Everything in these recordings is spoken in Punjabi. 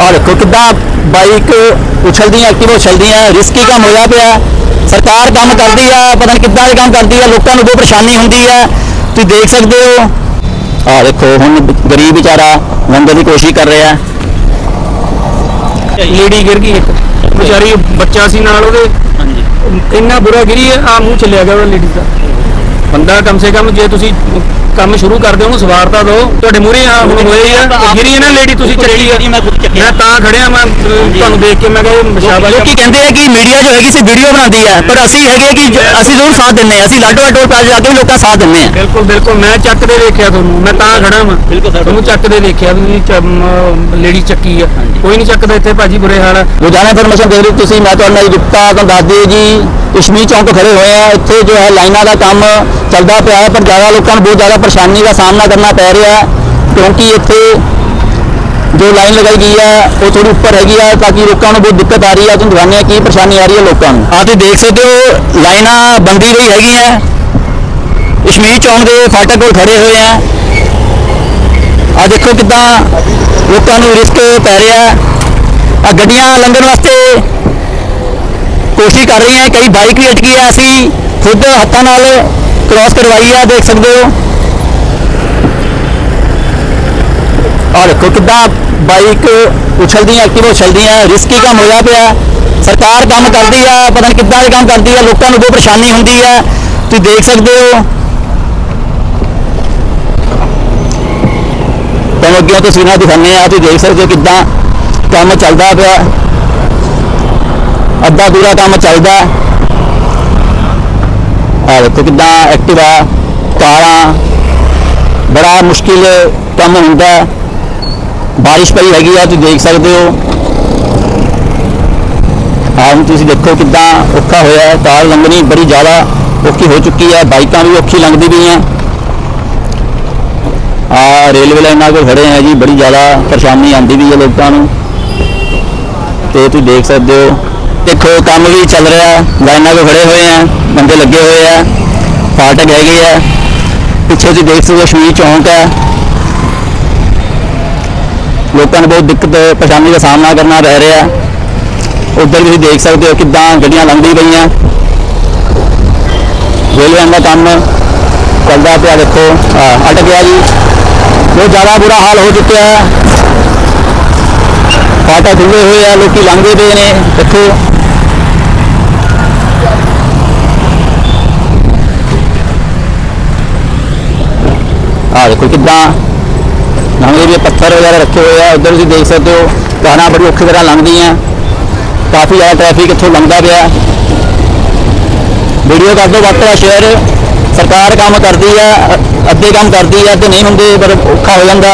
ਆ ਦੇਖੋ ਕਿੱਦਾਂ ਬਾਈਕ ਉਛਲਦੀਆਂ ਐਕਟਿਵ ਉਛਲਦੀਆਂ ਰਿਸਕੀ ਕੰਮ ਹੋਇਆ ਪਿਆ। ਸਰਕਾਰ ਕੰਮ ਕਰਦੀ ਆ ਪਤਾ ਨਹੀਂ ਕਿੱਦਾਂ ਦੇ ਕੰਮ ਕਰਦੀ ਆ ਲੋਕਾਂ ਨੂੰ ਬਹੁਤ ਪਰੇਸ਼ਾਨੀ ਹੁੰਦੀ ਆ। ਤੁਸੀਂ ਦੇਖ ਸਕਦੇ ਹੋ। ਆ ਦੇਖੋ ਹੁਣ ਗਰੀਬ ਵਿਚਾਰਾ ਲੰਘਣ ਦੀ ਕੋਸ਼ਿਸ਼ ਕਰ ਰਿਹਾ। ਲੇਡੀ ਗਿਰ ਗਈ ਇੱਕ। ਵਿਚਾਰੀ ਬੱਚਾ ਸੀ ਨਾਲ ਉਹਦੇ। ਹਾਂਜੀ। ਇੰਨਾ ਬੁਰਾ ਗਿਰੀ ਆ ਮੂੰਹ ਚੱਲਿਆ ਗਿਆ ਉਹ ਲੇਡੀ ਦਾ। ਬੰਦਾ ਕਮ ਸੇ ਕਮ ਜੇ ਤੁਸੀਂ ਕੰਮ ਸ਼ੁਰੂ ਕਰਦੇ ਹੋ ਉਹਨੂੰ ਸਵਾਰਤਾ ਦਿਓ। ਤੁਹਾਡੇ ਮੂਹਰੇ ਆ ਹੁਣ ਹੋਏ ਹੀ ਆ ਗਿਰੀ ਹੈ ਨਾ ਲੇਡੀ ਤੁਸੀਂ ਚੱਕੀ ਆ। ਮੈਂ ਖੁਦ ਚੱਕਿਆ ਮੈਂ ਤਾਂ ਖੜਿਆ ਮੈਂ ਤੁਹਾਨੂੰ ਦੇਖ ਕੇ ਮੈਂ ਕਿਹਾ ਇਹ ਸ਼ਾਬਾਸ਼ ਲੋਕੀ ਕਹਿੰਦੇ ਆ ਕਿ ਮੀਡੀਆ ਜੋ ਹੈਗੀ ਸੀ ਵੀਡੀਓ ਬਣਾਉਂਦੀ ਆ ਪਰ ਅਸੀਂ ਹੈਗੇ ਕਿ ਅਸੀਂ ਜ਼ਰੂਰ ਸਾਥ ਦਿੰਨੇ ਆ ਅਸੀਂ ਲਾਡੋ ਲਾਡੋ ਪਾ ਜਾ ਕੇ ਵੀ ਲੋਕਾਂ ਦਾ ਸਾਥ ਦਿੰਨੇ ਆ ਬਿਲਕੁਲ ਬਿਲਕੁਲ ਮੈਂ ਚੱਕਦੇ ਦੇਖਿਆ ਤੁਹਾਨੂੰ ਮੈਂ ਤਾਂ ਖੜਾ ਵਾਂ। ਤੁਹਾਨੂੰ ਚੱਕਦੇ ਦੇਖਿਆ ਤੁਸੀਂ ਲੇਡੀ ਚੱਕੀ ਆ। ਕੋਈ ਨਹੀਂ ਚੱਕਦਾ ਇੱਥੇ ਭਾਜੀ ਬੁਰੇ ਹਾਲ ਆ। ਰੋਜ਼ਾਨਾ ਇਨਫੋਰਮੇਸ਼ਨ ਦੇ ਰਹੇ ਹੋ ਤੁਸੀਂ ਮੈਂ ਤੁਹਾਡੇ ਨਾਲ ਗੁਪਤਾ ਤੁਹਾਨੂੰ ਦੱਸ ਜੀ ਕਸ਼ਮੀਰ ਚੌਂਕ ਖੜੇ ਹੋਏ ਆ ਇੱਥੇ ਜੋ ਹੈ ਲਾਈਨਾਂ ਦਾ ਕੰਮ ਚੱਲਦਾ ਪਿਆ ਹੈ ਪਰ ਜ਼ਿਆਦਾ ਲੋਕਾਂ ਨੂੰ ਬਹੁਤ ਜ਼ਿਆਦਾ ਪਰੇਸ਼ਾਨੀ ਦਾ ਸਾਹਮਣਾ ਕਰਨਾ ਪੈ ਰਿਹਾ ਕਿਉਂਕਿ ਇੱਥੇ ਜੋ ਲਾਈਨ ਲਗਾਈ ਗਈ ਹੈ, ਉਹ ਥੋੜੀ ਉੱਪਰ ਹੈਗੀ ਆ, ਤਾਂ ਕਿ ਲੋਕਾਂ ਨੂੰ ਬਹੁਤ ਦਿੱਕਤ ਆ ਰਹੀ ਹੈ, ਤੁਹਾਨੂੰ ਦਿਖਾਉਂਦੇ ਹਾਂ ਕੀ ਪਰੇਸ਼ਾਨੀ ਆ ਰਹੀ ਹੈ ਲੋਕਾਂ ਨੂੰ। ਆ ਤੁਸੀਂ ਦੇਖ ਸਕਦੇ ਹੋ, ਲਾਈਨਾਂ ਬੰਦੀ ਹੋਈ ਹੈਗੀ ਹੈ। ਕਸ਼ਮੀਰ ਚੌਂਕ ਦੇ ਫਾਟਕ ਕੋਲ ਖੜੇ ਹੋਏ ਆ। ਆ ਦੇਖੋ ਕਿੱਦਾਂ ਲੋਕਾਂ ਨੂੰ ਰਿਸਕ ਪੈ ਰਿਹਾ ਹੈ। ਆ ਗੱਡੀਆਂ ਲੰਘਣ ਵਾਸਤੇ ਕੋਸ਼ਿਸ਼ ਕਰ ਰਹੀਆਂ, ਕਈ ਬਾਈਕ ਵੀ ਅਟਕੀ ਹੈ ਅਸੀਂ ਖੁਦ ਹੱਥਾਂ ਨਾਲ ਕ੍ਰਾਸ ਕਰਵਾਈ ਹੈ ਦੇਖ ਸਕਦੇ ਹੋ। ਆ ਦੇਖੋ ਕਿੱਦਾਂ ਬਾਈਕ ਉਛਲਦੀਆਂ ਐਕਟਿਵ ਉਛਲਦੀਆਂ ਰਿਸਕੀ ਕੰਮ ਹੋਇਆ ਪਿਆ ਸਰਕਾਰ ਕੰਮ ਕਰਦੀ ਆ ਪਤਾ ਨਹੀਂ ਕਿੱਦਾਂ ਦੇ ਕੰਮ ਕਰਦੀ ਆ ਲੋਕਾਂ ਨੂੰ ਬਹੁਤ ਪਰੇਸ਼ਾਨੀ ਹੁੰਦੀ ਹੈ ਤੁਸੀਂ ਦੇਖ ਸਕਦੇ ਹੋ ਤੁਹਾਨੂੰ ਅੱਗੇ ਤਸਵੀਰਾਂ ਦਿਖਾਉਂਦੇ ਆ ਤੁਸੀਂ ਦੇਖ ਸਕਦੇ ਹੋ ਕਿੱਦਾਂ ਕੰਮ ਚੱਲਦਾ ਪਿਆ ਅੱਧਾ ਪੂਰਾ ਕੰਮ ਚੱਲਦਾ ਆ ਦੇਖੋ ਕਿੱਦਾਂ ਐਕਟਿਵਾ ਕਾਰਾਂ ਬੜਾ ਮੁਸ਼ਕਿਲ ਕੰਮ ਹੁੰਦਾ ਹੈ। ਬਾਰਿਸ਼ ਪਈ ਹੈਗੀ ਆ, ਤੁਸੀਂ ਦੇਖ ਸਕਦੇ ਹੋ। ਆਹ ਹੁਣ ਤੁਸੀਂ ਦੇਖੋ ਕਿੱਦਾਂ ਔਖਾ ਹੋਇਆ ਹੈ। ਕਾਰ ਲੰਘਣੀ ਬੜੀ ਜ਼ਿਆਦਾ ਔਖੀ ਹੋ ਚੁੱਕੀ ਹੈ। ਬਾਈਕਾਂ ਵੀ ਔਖੀ ਲੰਘਦੀ ਪਈਆਂ। ਆ ਰੇਲਵੇ ਲਾਈਨਾਂ ਕੋਲ ਖੜੇ ਆ ਜੀ, ਬੜੀ ਜ਼ਿਆਦਾ ਪਰੇਸ਼ਾਨੀ ਆਉਂਦੀ ਵੀ ਹੈ ਲੋਕਾਂ ਨੂੰ। ਤੇ ਤੁਸੀਂ ਦੇਖ ਸਕਦੇ ਹੋ, ਦੇਖੋ ਕੰਮ ਵੀ ਚੱਲ ਰਿਹਾ ਲਾਈਨਾਂ ਕੋਲ ਖੜੇ ਹੋਏ ਆ, ਬੰਦੇ ਲੱਗੇ ਹੋਏ ਆ। ਫਾਟਕ ਹੈਗੇ ਆ। ਪਿੱਛੇ ਤੁਸੀਂ ਦੇਖ ਸਕਦੇ ਹੋ ਕਸ਼ਮੀਰ ਚੌਂਕ ਹੈ। ਲੋਕਾਂ ਨੂੰ ਬਹੁਤ ਦਿੱਕਤ ਪਰੇਸ਼ਾਨੀ ਦਾ ਸਾਹਮਣਾ ਕਰਨਾ ਪੈ ਰਿਹਾ ਉਧਰ ਵੀ ਤੁਸੀਂ ਦੇਖ ਸਕਦੇ ਹੋ ਕਿੱਦਾਂ ਗੱਡੀਆਂ ਲੰਘਦੀ ਪਈਆਂ ਰੇਲਵੇ ਦਾ ਕੰਮ ਚੱਲਦਾ ਪਿਆ ਦੇਖੋ ਆਹ, ਅਟਕ ਗਿਆ ਜੀ ਬਹੁਤ ਜ਼ਿਆਦਾ ਬੁਰਾ ਹਾਲ ਹੋ ਚੁੱਕਿਆ ਹੈ ਫਾਟਕ ਖੁੱਲੇ ਹੋਏ ਆ ਲੋਕੀ ਲੰਘਦੇ ਪਏ ਨੇ ਦੇਖੋ ਆ ਦੇਖੋ ਕਿੱਦਾਂ ਲੰਘਦੇ ਵੀ ਪੱਥਰ ਵਗੈਰਾ ਰੱਖੇ ਹੋਏ ਆ, ਉਧਰ ਤੁਸੀਂ ਦੇਖ ਸਕਦੇ ਹੋ ਕਾਰਾਂ ਬੜੀ ਔਖੀ ਤਰ੍ਹਾਂ ਲੰਘਦੀਆਂ। ਕਾਫੀ ਜ਼ਿਆਦਾ ਟ੍ਰੈਫਿਕ ਇੱਥੋਂ ਲੰਘਦਾ ਪਿਆ। ਵੀਡੀਓ ਕਰ ਦਿਓ ਵੱਧ ਤੋਂ ਵੱਧ ਸ਼ੇਅਰ ਸਰਕਾਰ ਕੰਮ ਕਰਦੀ ਆ ਅੱਧੇ ਕੰਮ ਕਰਦੀ ਆ ਤੇ ਨਹੀਂ ਹੁੰਦੇ, ਪਰ ਔਖਾ ਹੋ ਜਾਂਦਾ।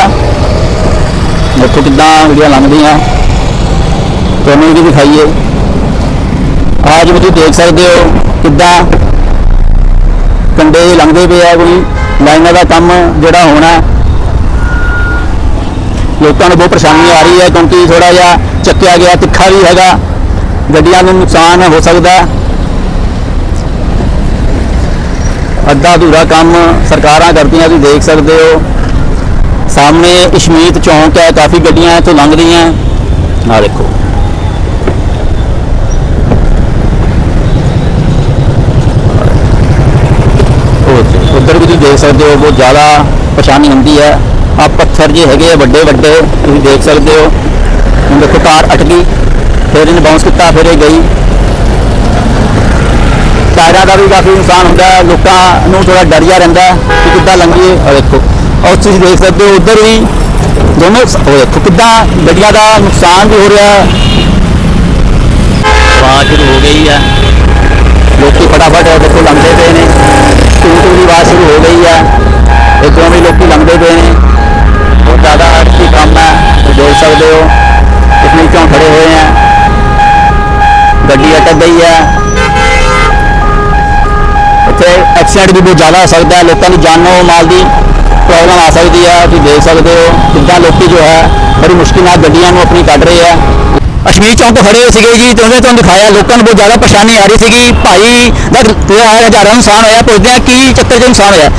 ਦੇਖੋ ਕਿੱਦਾਂ ਵੀਡੀਓ ਲੰਘਦੀਆਂ। ਤੁਹਾਨੂੰ ਵੀ ਦਿਖਾਈਏ। ਆਜ ਵੀ ਤੁਸੀਂ ਦੇਖ ਸਕਦੇ ਹੋ, ਕਿੱਦਾਂ ਕੰਡੇ ਲੰਘਦੇ ਪਏ ਆ ਕੋਈ। ਲਾਈਨਾਂ ਦਾ ਕੰਮ ਜਿਹੜਾ ਹੋਣਾ। ਲੋਕਾਂ ਨੂੰ ਬਹੁਤ ਪਰੇਸ਼ਾਨੀ ਆ ਰਹੀ ਹੈ ਕਿਉਂਕਿ ਥੋੜਾ ਜਿਹਾ ਚੱਕਿਆ ਗਿਆ ਤਿੱਖਾ ਵੀ ਹੈਗਾ ਗੱਡੀਆਂ ਨੂੰ ਨੁਕਸਾਨ ਹੋ ਸਕਦਾ ਹੈ। ਅੱਧਾ ਅਧੂਰਾ ਕੰਮ ਸਰਕਾਰਾਂ ਕਰਦੀਆਂ ਤੁਸੀਂ ਦੇਖ ਸਕਦੇ ਹੋ ਸਾਹਮਣੇ ਇਸ਼ਮੀਤ ਚੌਂਕ ਹੈ ਕਾਫੀ ਗੱਡੀਆਂ ਇੱਥੋਂ ਲੰਘਦੀਆਂ ਆ ਦੇਖੋ ਉਧਰ ਵੀ ਤੁਸੀਂ ਦੇਖ ਸਕਦੇ ਹੋ ਬਹੁਤ ਜ਼ਿਆਦਾ ਪਰੇਸ਼ਾਨੀ ਹੁੰਦੀ ਹੈ ਆ ਪੱਥਰ ਜੇ ਹੈਗੇ ਆ, ਵੱਡੇ ਵੱਡੇ, ਤੁਸੀਂ ਦੇਖ ਸਕਦੇ ਹੋ। ਹੁਣ ਦੇਖੋ ਕਾਰ ਅਟ ਗਈ, ਫਿਰ ਇਹਨੇ ਬਾਉਂਸ ਕੀਤਾ, ਫਿਰ ਇਹ ਗਈ। ਟਾਇਰਾਂ ਦਾ ਵੀ ਕਾਫੀ ਨੁਕਸਾਨ ਹੁੰਦਾ ਲੋਕਾਂ ਨੂੰ ਥੋੜਾ ਡਰ ਜਿਹਾ ਰਹਿੰਦਾ ਕਿ ਕਿੱਦਾਂ ਲੰਘੀਏ। ਆ ਦੇਖੋ ਔਰ ਤੁਸੀਂ ਦੇਖ ਸਕਦੇ ਹੋ, ਉਧਰ ਵੀ ਦੋਨੋਂ ਉਹ ਦੇਖੋ ਕਿੱਦਾਂ ਗੱਡੀਆਂ ਦਾ ਨੁਕਸਾਨ ਵੀ ਹੋ ਰਿਹਾ ਆਵਾਜ਼ ਸ਼ੁਰੂ ਹੋ ਗਈ ਹੈ। ਲੋਕੀ ਫਟਾਫਟ ਦੇਖੋ ਲੰਘਦੇ ਪਏ ਨੇ। ਟੂ ਟੂ ਦੀ ਆਵਾਜ਼ ਸ਼ੁਰੂ ਹੋ ਗਈ ਹੈ। ਇੱਧਰੋਂ ਵੀ ਲੋਕੀ ਲੰਘਦੇ ਪਏ ਨੇ। ਕੰਮ ਹੈ, ਤੁਸੀਂ ਦੇਖ ਸਕਦੇ ਹੋ। ਕਿੰਨੇ ਕਿਉਂ ਖੜੇ ਹੋਏ ਆ ਗੱਡੀ ਅਟਕ ਗਈ ਹੈ। ਇੱਥੇ ਐਕਸੀਡੈਂਟ ਵੀ ਬਹੁਤ ਜ਼ਿਆਦਾ ਹੋ ਸਕਦਾ ਹੈ। ਲੋਕਾਂ ਦੀ ਜਾਨੋਂ ਮਾਲ ਦੀ ਪ੍ਰੋਬਲਮ ਆ ਸਕਦੀ ਹੈ। ਤੁਸੀਂ ਦੇਖ ਸਕਦੇ ਹੋ ਕਿੱਦਾਂ ਲੋਕੀ ਜੋ ਹੈ, ਬੜੀ ਮੁਸ਼ਕਿਲ ਨਾਲ ਗੱਡੀਆਂ ਨੂੰ ਆਪਣੀ ਕੱਢ ਰਹੇ ਆ ਅਸ਼ਮੀਰ ਚੌਂਕ ਤੋਂ ਖੜੇ ਹੋਏ ਸੀਗੇ ਜੀ ਤੇ ਉਹਨੇ ਤੁਹਾਨੂੰ ਦਿਖਾਇਆ, ਲੋਕਾਂ ਨੂੰ ਬਹੁਤ ਜ਼ਿਆਦਾ ਪਰੇਸ਼ਾਨੀ ਆ ਰਹੀ ਸੀਗੀ। ਭਾਈ ਦਾ ਪੂਰਾ ਹਜ਼ਾਰਾਂ ਨੂੰ ਨੁਕਸਾਨ ਹੋਇਆ, ਪੁੱਛਦੇ ਆ ਕੀ ਚੱਕਰ 'ਚ ਨੁਕਸਾਨ ਹੋਇਆ।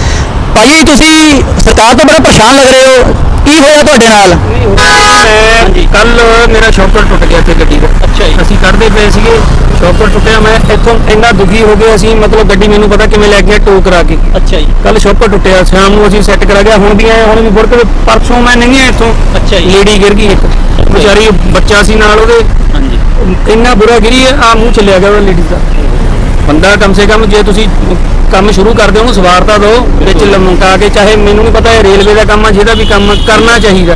ਭਾਈ, ਤੁਸੀਂ ਸਰਕਾਰ ਤੋਂ ਬੜੇ ਪਰੇਸ਼ਾਨ ਲੱਗ ਰਹੇ ਹੋ। ਕੀ ਹੋਇਆ ਤੁਹਾਡੇ ਨਾਲ? ਮੈਂ ਕੱਲ ਮੇਰਾ ਸ਼ੌਕਰ ਟੁੱਟ ਗਿਆ ਇੱਥੇ ਗੱਡੀ ਦਾ। ਅੱਛਾ ਜੀ। ਅਸੀਂ ਕੱਢਦੇ ਪਏ ਸੀਗੇ ਸ਼ੌਕਰ ਟੁੱਟਿਆ ਮੈਂ ਇੱਥੋਂ ਇੰਨਾ ਦੁਖੀ ਹੋ ਗਿਆ ਅਸੀਂ ਮਤਲਬ ਗੱਡੀ ਮੈਨੂੰ ਪਤਾ ਕਿਵੇਂ ਲੈ ਗਿਆ ਟੋ ਕਰਾ ਕੇ। ਅੱਛਾ ਜੀ। ਕੱਲ ਸ਼ੌਕਰ ਟੁੱਟਿਆ ਸ਼ਾਮ ਨੂੰ ਅਸੀਂ ਸੈੱਟ ਕਰਾ ਗਿਆ ਹੁਣ ਵੀ ਆਏ ਹੁਣ ਵੀ ਮੁੜ ਕੇ ਪਰਸੋਂ ਮੈਂ ਨਹੀਂ ਗਿਆ ਇੱਥੋਂ। ਅੱਛਾ ਜੀ। ਲੇਡੀ ਗਿਰ ਗਈ ਇੱਕ ਵਿਚਾਰੀ ਬੱਚਾ ਸੀ ਨਾਲ ਉਹਦੇ। ਹਾਂਜੀ। ਇੰਨਾ ਬੁਰਾ ਗਿਰੀ ਆ ਮੂੰਹ ਚੱਲਿਆ ਗਿਆ ਉਹ ਲੇਡੀ ਦਾ। ਬੰਦਾ ਕਮ ਸੇ ਕਮ ਜੇ ਤੁਸੀਂ ਕੰਮ ਸ਼ੁਰੂ ਕਰਦੇ ਹੋ ਉਹਨੂੰ ਸਵਾਰਤਾ ਦਿਓ ਵਿੱਚ ਲਮਕਾ ਕੇ ਚਾਹੇ ਮੈਨੂੰ ਨਹੀਂ ਪਤਾ ਇਹ ਰੇਲਵੇ ਦਾ ਕੰਮ ਆ ਜਿਹਦਾ ਵੀ ਕੰਮ ਕਰਨਾ ਚਾਹੀਦਾ।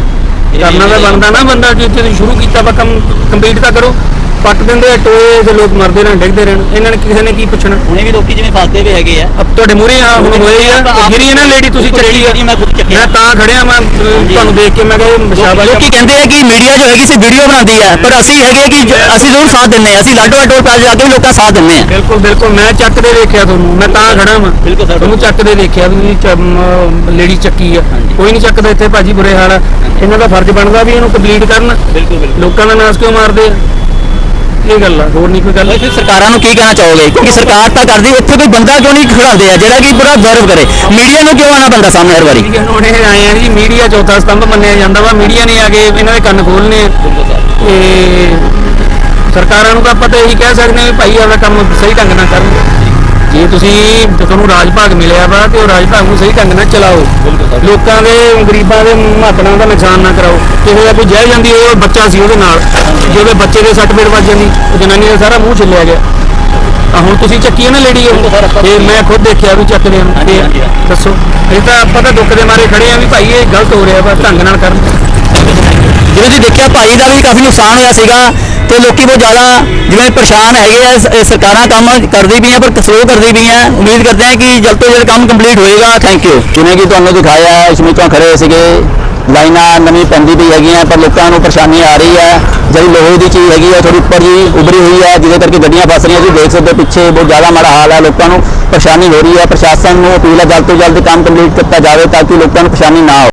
ਕਰਨਾ ਤਾਂ ਬਣਦਾ ਨਾ ਬੰਦਾ ਜੇ ਤੁਸੀਂ ਸ਼ੁਰੂ ਕੀਤਾ ਵਾ ਕੰਮ ਕੰਪਲੀਟ ਤਾਂ ਕਰੋ। ਪੱਟ ਦਿੰਦੇ ਆ ਟੋਏ ਤੇ ਲੋਕ ਮਰਦੇ ਰਹਿਣ ਡਿੱਗਦੇ ਰਹਿਣ। ਇਹਨਾਂ ਨੇ ਕਿਸੇ ਨੇ ਕੀ ਪੁੱਛਣਾ? ਹੁਣੇ ਵੀ ਲੋਕੀ ਜਿਵੇਂ ਫਸਦੇ ਵੀ ਹੈਗੇ ਆ। ਅਬ ਤੁਹਾਡੇ ਮੂਹਰੇ ਆ ਹੁਣ ਹੋਏ ਹੀ ਆ ਗਿਰੀ ਹੈ ਨਾ ਲੇਡੀ ਤੁਸੀਂ ਚੱਕੀ ਆ ਮੈਂ ਖੁਦ ਚੱਕੀ ਮੈਂ ਤਾਂ ਖੜਿਆ ਮੈਂ ਤੁਹਾਨੂੰ ਦੇਖ ਕੇ ਮੈਂ ਕਿਹਾ ਸ਼ਾਬਾਸ਼ ਆ। ਲੋਕੀ ਕਹਿੰਦੇ ਆ ਕਿ ਮੀਡੀਆ ਜੋ ਹੈਗੀ ਸੀ ਵੀਡੀਓ ਬਣਾਉਂਦੀ ਹੈ ਪਰ ਅਸੀਂ ਹੈਗੇ ਕਿ ਅਸੀਂ ਜ਼ਰੂਰ ਸਾਥ ਦਿੰਦੇ ਆ। ਅਸੀਂ ਲਾਡੋ ਟੋਲ ਪਲਾਜ਼ਾ ਜਾ ਕੇ ਲੋਕਾਂ ਦਾ ਸਾਥ ਦਿੰਦੇ ਆ। ਬਿਲਕੁਲ ਬਿਲਕੁਲ। ਮੈਂ ਚੱਕਦੇ ਦੇਖਿਆ ਤੁਹਾਨੂੰ। ਮੈਂ ਤਾਂ ਖੜਾ ਵਾਂ। ਬਿਲਕੁਲ ਸਰ। ਤੁਹਾਨੂੰ ਚੱਕਦੇ ਦੇਖਿਆ ਵੀ ਲੇਡੀ ਚੱਕੀ ਆ। ਕੋਈ ਨਹੀਂ ਚੱਕਦਾ ਇੱਥੇ ਭਾਜੀ ਬੁਰੇ ਹਾਲ ਆ। ਇਹਨਾਂ ਦਾ ਫਰਜ਼ ਬਣਦਾ ਵੀ ਇਹਨੂੰ ਕੰਪਲੀਟ ਕਰਨ। ਬਿਲਕੁਲ ਬਿਲਕੁਲ। ਲੋਕਾਂ ਦਾ ਨਾਸ ਕਿਉਂ ਮਾਰਦੇ ਆ? ਇਹ ਗੱਲ ਆ ਹੋਰ ਨਹੀਂ ਕੋਈ ਗੱਲ? ਫਿਰ ਸਰਕਾਰਾਂ ਨੂੰ ਕੀ ਕਹਿਣਾ ਚਾਹੋਗੇ? ਕਿਉਂਕਿ ਸਰਕਾਰ ਤਾਂ ਕਰਦੀ ਇੱਥੇ ਕੋਈ ਬੰਦਾ ਕਿਉਂ ਨਹੀਂ ਖੜਾਉਂਦੇ ਆ? ਜਿਹੜਾ ਕਿ ਪੂਰਾ ਗੌਰਵ ਕਰੇ। ਮੀਡੀਆ ਨੂੰ ਕਿਉਂ ਆਣਾ ਪੈਂਦਾ ਸਾਹਮਣੇ ਹਰ ਵਾਰੀ? ਮੀਡੀਆ ਨੂੰ ਉਹਨੇ ਆਏ ਆ ਜੀ ਮੀਡੀਆ ਚੌਥਾ ਸਤੰਭ ਮੰਨਿਆ ਜਾਂਦਾ ਵਾ। ਮੀਡੀਆ ਨੇ ਆ ਕੇ ਇਹਨਾਂ ਦੇ ਕੰਨ ਖੋਲਨੇ ਆ। ਤੇ ਸਰਕਾਰਾਂ ਨੂੰ ਤਾਂ ਆਪਾਂ ਤਾਂ ਇਹੀ ਕਹਿ ਸਕਦੇ ਹਾਂ ਵੀ ਭਾਈ ਆਪਦਾ ਕੰਮ ਸਹੀ ਢੰਗ ਨਾਲ ਕਰਨ ਜੇ ਤੁਸੀਂ ਤੁਹਾਨੂੰ ਰਾਜ ਭਾਗ ਮਿਲਿਆ ਵਾ ਤੇ ਉਹ ਰਾਜ ਭਾਗ ਨੂੰ ਸਹੀ ਢੰਗ ਨਾਲ ਚਲਾਓ। ਲੋਕਾਂ ਦੇ ਗਰੀਬਾਂ ਦੇ ਮਾਤੜਾਂ ਦਾ ਨੁਕਸਾਨ ਨਾ ਕਰਾਓ। ਕਿਸੇ ਦਾ ਕੋਈ ਜਹਿ ਜਾਂਦੀ ਉਹ ਬੱਚਾ ਸੀ ਉਹਦੇ ਨਾਲ। ਜੇ ਉਹਦੇ ਬੱਚੇ ਦੇ ਸੱਟ ਫੇਟ ਵੱਜ ਜਾਂਦੀ ਉਹ ਜਨਾਨੀ ਦਾ ਸਾਰਾ ਮੂੰਹ ਛਿੱਲਿਆ ਗਿਆ। ਆ ਹੁਣ ਤੁਸੀਂ ਚੱਕੀ ਹੈ ਨਾ ਲੇਡੀ ਤੇ ਮੈਂ ਖੁਦ ਦੇਖਿਆ ਵੀ ਚੱਕਦੇ ਨੂੰ ਤੇ ਦੱਸੋ ਇਹ ਤਾਂ ਆਪਾਂ ਤਾਂ ਦੁੱਖ ਦੇ ਮਾਰੇ ਖੜੇ ਆ ਵੀ ਭਾਈ ਇਹ ਗਲਤ ਹੋ ਰਿਹਾ ਵਾ ਢੰਗ ਨਾਲ ਕਰਨ। ਜਿਵੇਂ ਤੁਸੀਂ ਦੇਖਿਆ ਭਾਈ ਦਾ ਵੀ ਕਾਫੀ ਨੁਕਸਾਨ ਹੋਇਆ ਸੀਗਾ। ਤੇ ਲੋਕੀ ਬਹੁਤ ਜ਼ਿਆਦਾ ਜਿਵੇਂ ਪਰੇਸ਼ਾਨ ਹੈਗੇ ਆ, ਸ- ਇਹ ਸਰਕਾਰਾਂ ਕੰਮ ਕਰਦੀ ਪਈਆਂ, ਪਰ ਸਲੋ ਕਰਦੀ ਪਈਆਂ। ਉਮੀਦ ਕਰਦੇ ਹਾਂ ਕਿ ਜਲਦ ਤੋਂ ਜਲਦ ਕੰਮ ਕੰਪਲੀਟ ਹੋਏਗਾ। ਥੈਂਕ ਯੂ ਜਿਵੇਂ ਕਿ ਤੁਹਾਨੂੰ ਦਿਖਾਇਆ, ਇਸ ਵਿੱਚ ਖੜੇ ਸੀਗੇ। ਲਾਈਨਾਂ ਨਵੀਂ ਪੈਂਦੀ ਪਈ ਹੈਗੀਆਂ, ਪਰ ਲੋਕਾਂ ਨੂੰ ਪਰੇਸ਼ਾਨੀ ਆ ਰਹੀ ਹੈ ਜਿਹੜੀ ਲੋਹੇ ਦੀ ਚੀਜ਼ ਹੈਗੀ ਹੈ ਥੋੜੀ ਉੱਪਰ ਜੀ ਉਭਰੀ ਹੋਈ ਹੈ ਜਿਹਦੇ ਕਰਕੇ ਗੱਡੀਆਂ ਫਸ ਰਹੀਆਂ ਤੁਸੀਂ ਦੇਖ ਸਕਦੇ ਹੋ ਪਿੱਛੇ ਬਹੁਤ ਜ਼ਿਆਦਾ ਮਾੜਾ ਹਾਲ ਹੈ ਲੋਕਾਂ ਨੂੰ ਪਰੇਸ਼ਾਨੀ ਹੋ ਰਹੀ ਹੈ ਪ੍ਰਸ਼ਾਸਨ ਨੂੰ ਅਪੀਲ ਹੈ ਜਲਦ ਤੋਂ ਜਲਦ ਕੰਮ ਕੰਪਲੀਟ ਕੀਤਾ ਜਾਵੇ, ਤਾਂ ਕਿ ਲੋਕਾਂ ਨੂੰ ਪਰੇਸ਼ਾਨੀ ਨਾ ਹੋ।